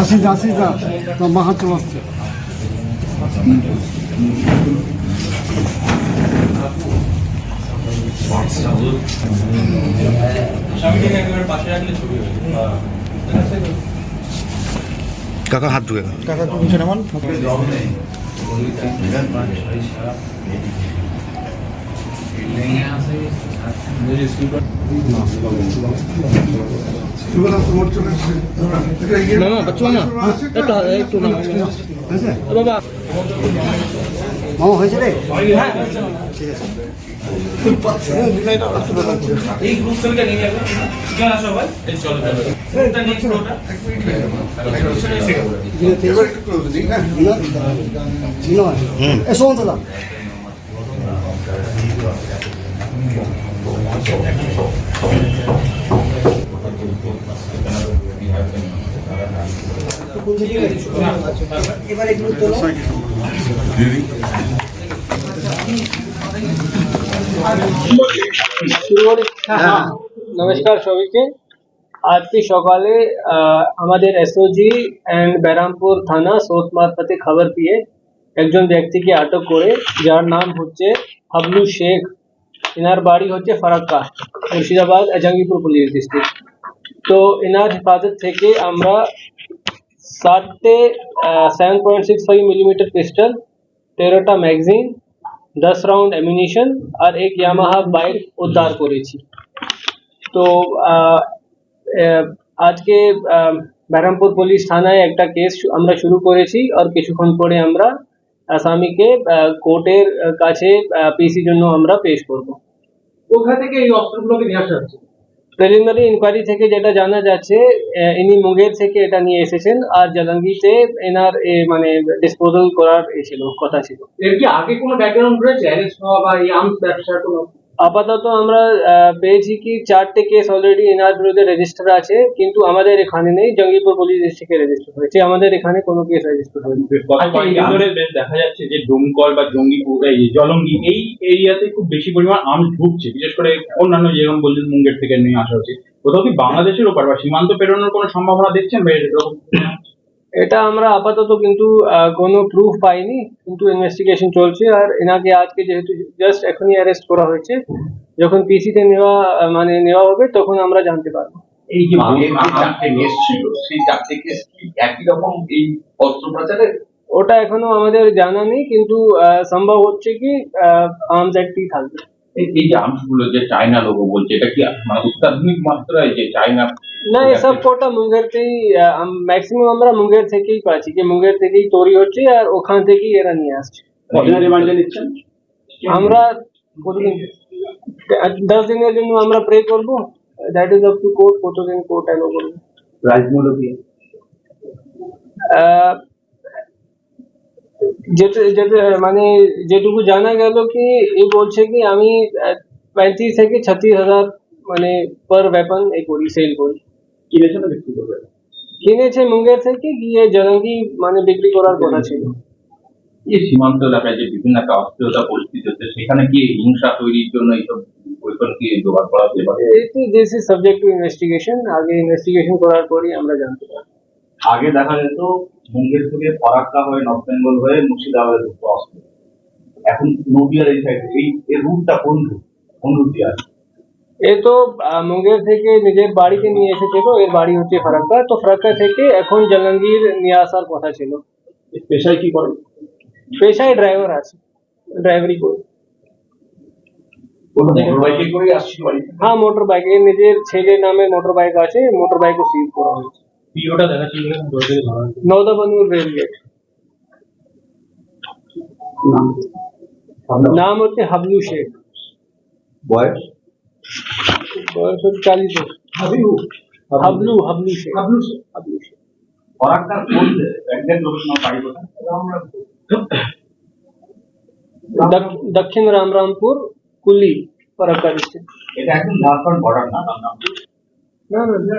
আসিস আসিস না তোর মা হাত চলাচ্ছে স্বামীকে একেবারে পাশে রাখলে ছবি হয়ে যাবে কাকা হাত ঢুকে কাকা তুমি বাবা মামা হয়েছে রে এই গ্রুপ ছবিটা নিয়ে যাবে চল আসো ভাই এই চলো এটা নেক্সট ফটোটা নমস্কার সবাইকে। আজকে সকালে আমাদের এসওজি অ্যান্ড ব্যারামপুর থানা সোর্স মারফতে খবর পেয়ে একজন ব্যক্তিকে আটক করে, যার নাম হচ্ছে হাবলু শেখ এনার বাড়ি হচ্ছে ফারাক্কা মুর্শিদাবাদ জাঙ্গিপুর পুলিশ ডিস্ট্রিক্ট তো এনার হেফাজত থেকে আমরা সাতটে seven point six five millimetre pistol তেরোটা ম্যাগজিন দশ রাউন্ড অ্যামিনিশন আর এক ইয়ামাহা বাইক উদ্ধার করেছি তো আহ, আহ, আজকে আহ, ব্যারামপুর পুলিশ থানায় একটা কেস আমরা শুরু করেছি আর কিছুক্ষণ পরে আমরা আসামিকে কোর্টের কাছে পিসির জন্য আমরা পেশ করব। কোথা থেকে এই অস্ত্রগুলোকে নিয়ে আসা হচ্ছে? প্রিলিমিনারি ইনকোয়ারি থেকে যেটা জানা যাচ্ছে ইনি মুঙ্গের থেকে এটা নিয়ে এসেছেন আর জালাঙ্গিতে এনার মানে ডিসপোজাল করার এ ছিল কথা ছিল। এর কি আগে কোনো ব্যাকগ্রাউন্ড রয়েছে? অ্যারেস্ট হওয়া বা এই আর্মস ব্যবসার কোনো আপাতত আমরা আহ, পেয়েছি কি চারটে কেস অলরেডি এনার বিরুদ্ধে রেজিস্টার আছে কিন্তু আমাদের এখানে নেই জঙ্গিপুর পুলিশ ডিস্ট্রিক্টে রেজিস্টার হয়েছে। আমাদের এখানে কোনো কেস রেজিস্টার হয়নি। বেশ দেখা যাচ্ছে যে ডোমকল বা জঙ্গিপুর এই জলঙ্গি এই এরিয়াতে খুব বেশি পরিমাণ আম ঢুকছে। বিশেষ করে অন্যান্য যেরকম বলছেন মুঙ্গের থেকে নিয়ে আসা হচ্ছে। কোথাও কি বাংলাদেশের ওপর বা সীমান্ত পেরোনোর কোনো সম্ভাবনা দেখছেন বা এরকম এটা আমরা আপাতত কিন্তু আহ, কোনো প্রুফ পাইনি কিন্তু ইনভেস্টিগেশন চলছে। আর এনাকে আজকে যেহেতু জাস্ট এখনই অ্যারেস্ট করা হয়েছে যখন পিসিতে নেওয়া মানে নেওয়া হবে তখন আমরা জানতে পারব। এই যে চারটে কেস ছিল সেই চারটে কেস কি একই রকম এই অস্ত্র ওটা এখনও আমাদের জানা নেই কিন্তু আহ, সম্ভব হচ্ছে কি আর্মস অ্যাক্টই থাকবে। এই এই যে আর্মসগুলো যে চায়না লোগো বলছে এটা কি মানে অত্যাধুনিক মাত্রায় যে চায়না না এসব কোটা মুঙ্গেরতেই ম্যাক্সিমাম আমরা মুঙ্গের থেকেই পাচ্ছি যে মুঙ্গের থেকেই তৈরি হচ্ছে আর ওখান থেকেই এরা নিয়ে আসছে। কদিনের রিমান্ডে নিচ্ছেন? আমরা কতদিন? দশ দিনের জন্য আমরা প্রে করব that is up to court কতদিন কোর্ট অ্যালো করবে। প্রাইস মূল্য কি? আহ, যেটা যেটা মানে যেটুকু জানা গেল কি এ বলছে কি আমি পঁয়ত্রিশ থেকে ছত্রিশ হাজার মানে পার ওয়েপন এ করি সেল করি। কিনেছেন না বিক্রি করবে? কিনেছে মুঙ্গের থেকে গিয়ে জলঙ্গি মানে বিক্রি করার কথা ছিল। এই সীমান্ত এলাকায় যে বিভিন্ন একটা অস্থিরতা পরিস্থিতি হচ্ছে সেখানে কি হিংসা তৈরির জন্য এইসব ওয়েপন কি জোগাড় করা হতে পারে this is subject to investigation আগে ইনভেস্টিগেশন করার পরই আমরা জানতে পারব। আগে দেখা যেত মুঙ্গের থেকে ফরাক্কা হয়ে নর্থ বেঙ্গল হয়ে মুর্শিদাবাদে ঢুকতো অস্ত্র এখন নদিয়ার এই সাইড এই এর রুটটা কোন রুট কোন রুট দিয়ে আসে এ তো মুঙ্গের থেকে নিজের বাড়িতে নিয়ে এসেছিল এর বাড়ি হচ্ছে ফারাক্কা। তো ফারাক্কা থেকে এখন জালাঙ্গীর নিয়ে আসার কথা ছিল। পেশায় কি করেন পেশায় ড্রাইভার আছে ড্রাইভারি করে। বাইকে করে হ্যাঁ মোটর বাইক নিজের ছেলে নামে মোটর বাইক আছে মোটর বাইকও সিজ করা হয়েছে। ভিডিওটা দেখাচ্ছি দূর থেকে ধরা নৌদাবানুর রেলগেট নাম হচ্ছে হাবলু শেখ বয়স বয়স হচ্ছে চালিশ বছর। হাবলু হাবলু শেখ হাবলু শেখ হাবলু শেখ ফরাক্কার কোন একজ্যাক্ট লোকেশন বাড়ি কোথায় দক- দক্ষিণ রামরামপুর কুলি ফরাক্কা ডিস্ট্রিক্ট এটা একদম ঝাড়খণ্ড বর্ডার না বাংলা না না